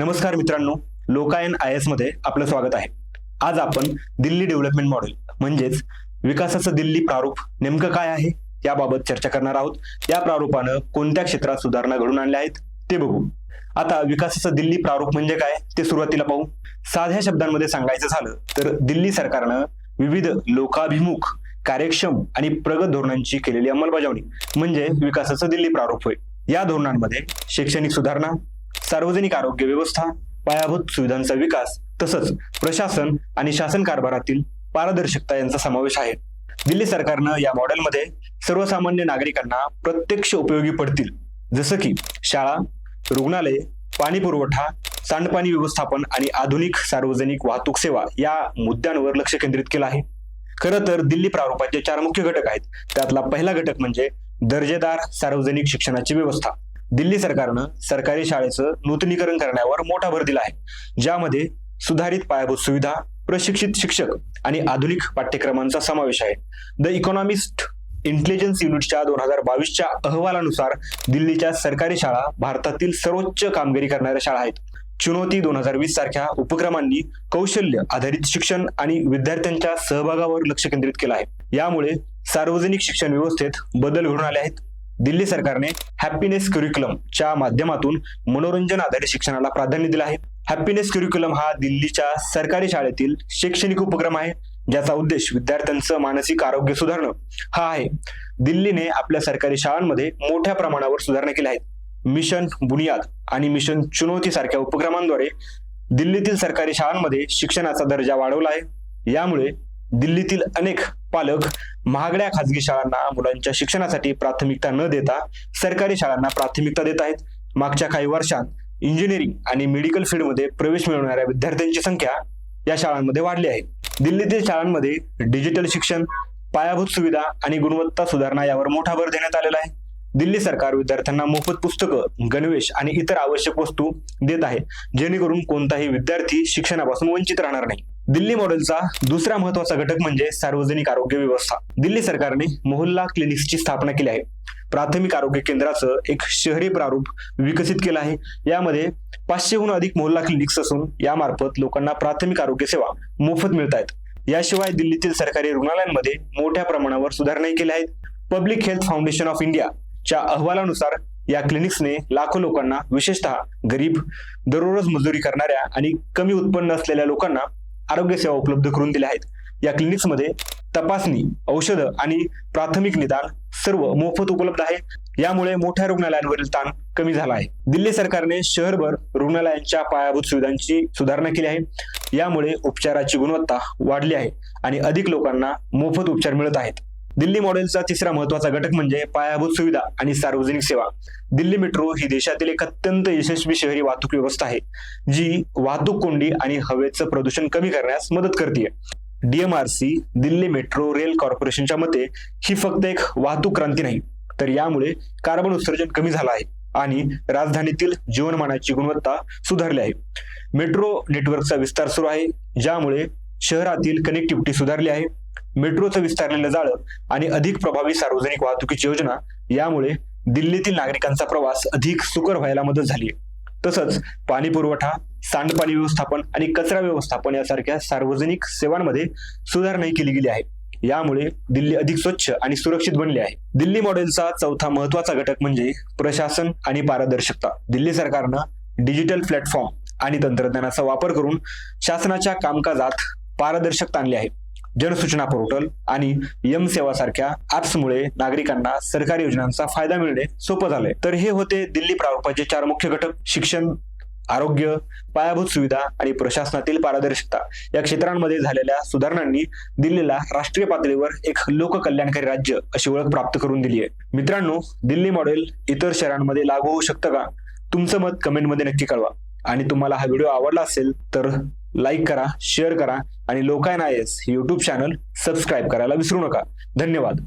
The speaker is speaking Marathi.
नमस्कार मित्रांनो लोकायन आय एसमध्ये आपलं स्वागत आहे. आज आपण दिल्ली डेव्हलपमेंट मॉडेल म्हणजेच विकासाचं दिल्ली प्रारूप नेमकं काय आहे याबाबत चर्चा करणार आहोत. या प्रारूपानं कोणत्या क्षेत्रात सुधारणा घडून आणल्या आहेत ते बघू. आता विकासाचं दिल्ली प्रारूप म्हणजे काय ते सुरुवातीला पाहू. साध्या शब्दांमध्ये सांगायचं झालं तर दिल्ली सरकारनं विविध लोकाभिमुख कार्यक्षम आणि प्रगत धोरणांची केलेली अंमलबजावणी म्हणजे विकासाचं दिल्ली प्रारूप होय. या धोरणांमध्ये शैक्षणिक सुधारणा सार्वजनिक आरोग्य व्यवस्था पायाभूत सुविधांचा विकास तसंच प्रशासन आणि शासन कारभारातील पारदर्शकता यांचा समावेश आहे. दिल्ली सरकारनं या मॉडेलमध्ये सर्वसामान्य नागरिकांना प्रत्यक्ष उपयोगी पडतील. जसं की शाळा रुग्णालय पाणी पुरवठा सांडपाणी व्यवस्थापन आणि आधुनिक सार्वजनिक वाहतूक सेवा या मुद्द्यांवर लक्ष केंद्रित केलं आहे. खरं तर दिल्ली प्रारूपाचे चार मुख्य घटक आहेत. त्यातला पहिला घटक म्हणजे दर्जेदार सार्वजनिक शिक्षणाची व्यवस्था. दिल्ली सरकारनं सरकारी शाळेचं नूतनीकरण करण्यावर मोठा भर दिला आहे. ज्यामध्ये सुधारित पायाभूत सुविधा प्रशिक्षित शिक्षक आणि आधुनिक पाठ्यक्रमांचा समावेश आहे. द इकॉनॉमिस्ट इंटेलिजन्स युनिटच्या दोन हजार बावीसच्या अहवालानुसार दिल्लीच्या सरकारी शाळा भारतातील सर्वोच्च कामगिरी करणाऱ्या शाळा आहेत. चुनौती दोन हजार वीस सारख्या उपक्रमांनी कौशल्य आधारित शिक्षण आणि विद्यार्थ्यांच्या सहभागावर लक्ष केंद्रित केलं आहे. यामुळे सार्वजनिक शिक्षण व्यवस्थेत बदल घडून आले आहेत. दिल्ली सरकारने हॅपीनेस च्या माध्यमातून मनोरंजन आधारित शिक्षणाला प्राधान्य दिलं आहे. हॅपीनेस क्युरिक्युलम हा दिल्लीच्या सरकारी शाळेतील शैक्षणिक उपक्रम आहे ज्याचा उद्देश विद्यार्थ्यांचं मानसिक आरोग्य सुधारणं. हा आहे. दिल्लीने आपल्या सरकारी शाळांमध्ये मोठ्या प्रमाणावर सुधारणा केल्या आहेत. मिशन बुनियाद आणि मिशन चुनौती सारख्या उपक्रमांद्वारे दिल्लीतील सरकारी शाळांमध्ये शिक्षणाचा दर्जा वाढवला आहे. यामुळे दिल्लीतील अनेक पालक महागड्या खाजगी शाळांना मुलांच्या शिक्षणासाठी प्राथमिकता न देता सरकारी शाळांना प्राथमिकता देत आहेत. मागच्या काही वर्षात इंजिनिअरिंग आणि मेडिकल फील्डमध्ये प्रवेश मिळवणाऱ्या विद्यार्थ्यांची संख्या या शाळांमध्ये वाढली आहे. दिल्लीतील शाळांमध्ये डिजिटल शिक्षण पायाभूत सुविधा आणि गुणवत्ता सुधारणा यावर मोठा भर देण्यात आलेला आहे. दिल्ली सरकार विद्यार्थ्यांना मोफत पुस्तकं गणवेश आणि इतर आवश्यक वस्तू देत आहे. जेणेकरून कोणताही विद्यार्थी शिक्षणापासून वंचित राहणार नाही. दिल्ली मॉडेलचा दुसरा महत्त्वाचा घटक म्हणजे सार्वजनिक आरोग्य व्यवस्था. दिल्ली सरकारने मोहल्ला क्लिनिक्सची स्थापना केली आहे. प्राथमिक आरोग्य केंद्राचं एक शहरी प्रारूप विकसित केलं आहे. यामध्ये पाचशेहून अधिक मोहल्ला क्लिनिक्स असून यामार्फत लोकांना प्राथमिक आरोग्य सेवा मोफत मिळत आहेत. याशिवाय दिल्लीतील सरकारी रुग्णालयांमध्ये मोठ्या प्रमाणावर सुधारणाही केल्या आहेत. Public health foundation of India च्या अहवालानुसार या क्लिनिक्सने लाखो लोकांना विशेषतः गरीब दररोज मजुरी करणाऱ्या आणि कमी उत्पन्न असलेल्या लोकांना आरोग्य सेवा उपलब्ध करून दिल्या आहेत. या क्लिनिक्समध्ये तपासणी औषधं आणि प्राथमिक निदान सर्व मोफत उपलब्ध आहे. यामुळे मोठ्या रुग्णालयांवरील ताण कमी झाला आहे. दिल्ली सरकारने शहरभर रुग्णालयांच्या पायाभूत सुविधांची सुधारणा केली आहे. यामुळे उपचाराची गुणवत्ता वाढली आहे आणि अधिक लोकांना मोफत उपचार मिळत आहेत. दिल्ली मॉडेलचा तिसरा महत्त्वाचा घटक म्हणजे पायाभूत सुविधा आणि सार्वजनिक सेवा. दिल्ली मेट्रो ही देशातील एक अत्यंत यशस्वी शहरी वाहतूक व्यवस्था आहे जी वाहतूक कोंडी आणि हवेचं प्रदूषण कमी करण्यास मदत करते डीएमआरसी दिल्ली मेट्रो रेल कॉर्पोरेशनच्या मते ही फक्त एक वाहतूक क्रांती नाही तर यामुळे कार्बन उत्सर्जन कमी झालं आहे आणि राजधानीतील जीवनमानाची गुणवत्ता सुधारली आहे. मेट्रो नेटवर्कचा विस्तार सुरू आहे ज्यामुळे शहरातील कनेक्टिव्हिटी सुधारली आहे. मेट्रोचं विस्तारलेलं जाळं आणि अधिक प्रभावी सार्वजनिक वाहतुकीची योजना यामुळे दिल्लीतील नागरिकांचा प्रवास अधिक सुकर व्हायला मदत झाली तसंच पाणी पुरवठा सांडपाणी व्यवस्थापन आणि कचरा व्यवस्थापन यासारख्या सार्वजनिक सेवांमध्ये सुधारणाही केली गेली आहे. यामुळे दिल्ली अधिक स्वच्छ आणि सुरक्षित बनली आहे. दिल्ली मॉडेलचा चौथा महत्त्वाचा घटक म्हणजे प्रशासन आणि पारदर्शकता. दिल्ली सरकारनं डिजिटल प्लॅटफॉर्म आणि तंत्रज्ञानाचा वापर करून शासनाच्या कामकाजात पारदर्शकता आणली आहे. जनसूचना पोर्टल आणि यम सेवा सारख्या ऍप्समुळे नागरिकांना सरकारी योजनांचा फायदा मिळणे सोपं झालंय. तर हे होते दिल्ली प्रारूपाचे चार मुख्य घटक. शिक्षण आरोग्य पायाभूत सुविधा आणि प्रशासनातील पारदर्शकता. या क्षेत्रांमध्ये झालेल्या सुधारणांनी दिल्लीला राष्ट्रीय पातळीवर एक लोककल्याणकारी राज्य अशी ओळख प्राप्त करून दिली आहे मित्रांनो दिल्ली मॉडेल इतर शहरांमध्ये लागू होऊ शकतं का? तुमचं मत कमेंटमध्ये नक्की कळवा. आणि तुम्हाला हा व्हिडिओ आवडला असेल तर लाईक करा शेअर करा. आणि Lokayan I S channel subscribe करायला विसरू नका. धन्यवाद.